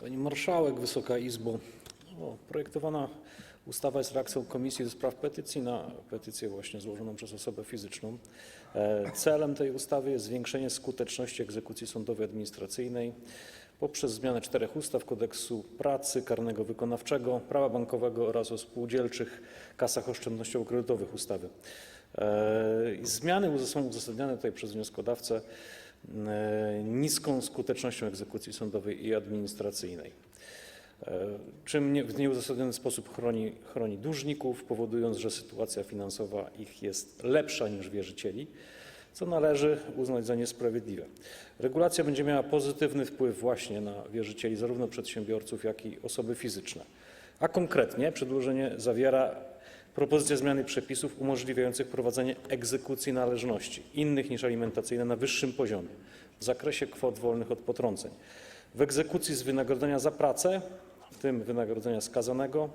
Pani Marszałek, Wysoka Izbo! O, projektowana ustawa jest reakcją Komisji do Spraw Petycji na petycję właśnie złożoną przez osobę fizyczną. E, Celem tej ustawy jest zwiększenie skuteczności egzekucji sądowej administracyjnej poprzez zmianę czterech ustaw: Kodeksu pracy, karnego wykonawczego, prawa bankowego oraz o spółdzielczych kasach oszczędnościowo-kredytowych ustawy. E, Zmiany są uzasadniane tutaj przez wnioskodawcę niską skutecznością egzekucji sądowej i administracyjnej, e, czym w nieuzasadniony sposób chroni, chroni dłużników, powodując, że sytuacja finansowa ich jest lepsza niż wierzycieli, co należy uznać za niesprawiedliwe. Regulacja będzie miała pozytywny wpływ właśnie na wierzycieli, zarówno przedsiębiorców, jak i osoby fizyczne. A konkretnie przedłożenie zawiera propozycję zmiany przepisów umożliwiających prowadzenie egzekucji należności innych niż alimentacyjne na wyższym poziomie w zakresie kwot wolnych od potrąceń. W egzekucji z wynagrodzenia za pracę, w tym wynagrodzenia skazanego,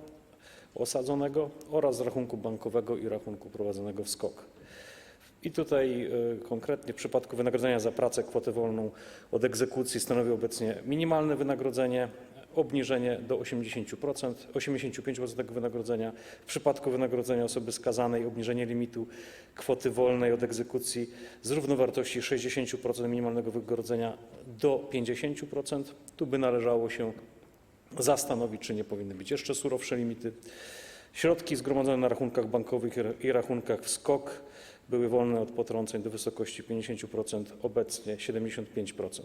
osadzonego oraz rachunku bankowego i rachunku prowadzonego w SKOK. I tutaj y, konkretnie w przypadku wynagrodzenia za pracę kwotę wolną od egzekucji stanowi obecnie minimalne wynagrodzenie, obniżenie do 80%, 85% tego wynagrodzenia. W przypadku wynagrodzenia osoby skazanej obniżenie limitu kwoty wolnej od egzekucji z równowartości 60% minimalnego wynagrodzenia do 50%. Tu by należało się zastanowić, czy nie powinny być jeszcze surowsze limity. Środki zgromadzone na rachunkach bankowych i rachunkach w SKOK były wolne od potrąceń do wysokości 50%, obecnie 75%.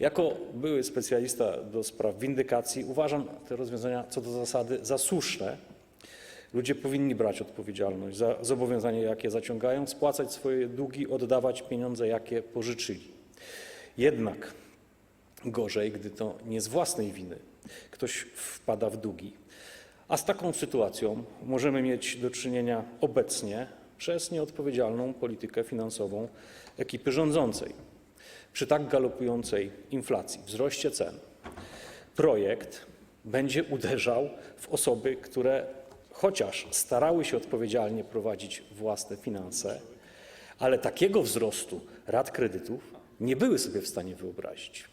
Jako były specjalista do spraw windykacji uważam te rozwiązania co do zasady za słuszne. Ludzie powinni brać odpowiedzialność za zobowiązania, jakie zaciągają, spłacać swoje długi, oddawać pieniądze, jakie pożyczyli. Jednak gorzej, gdy to nie z własnej winy ktoś wpada w długi. A z taką sytuacją możemy mieć do czynienia obecnie przez nieodpowiedzialną politykę finansową ekipy rządzącej. Przy tak galopującej inflacji, wzroście cen, projekt będzie uderzał w osoby, które chociaż starały się odpowiedzialnie prowadzić własne finanse, ale takiego wzrostu rat kredytów nie były sobie w stanie wyobrazić.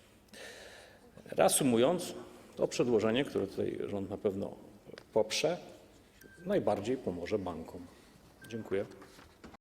Reasumując, to przedłożenie, które tutaj rząd na pewno poprze, najbardziej pomoże bankom. Dziękuję.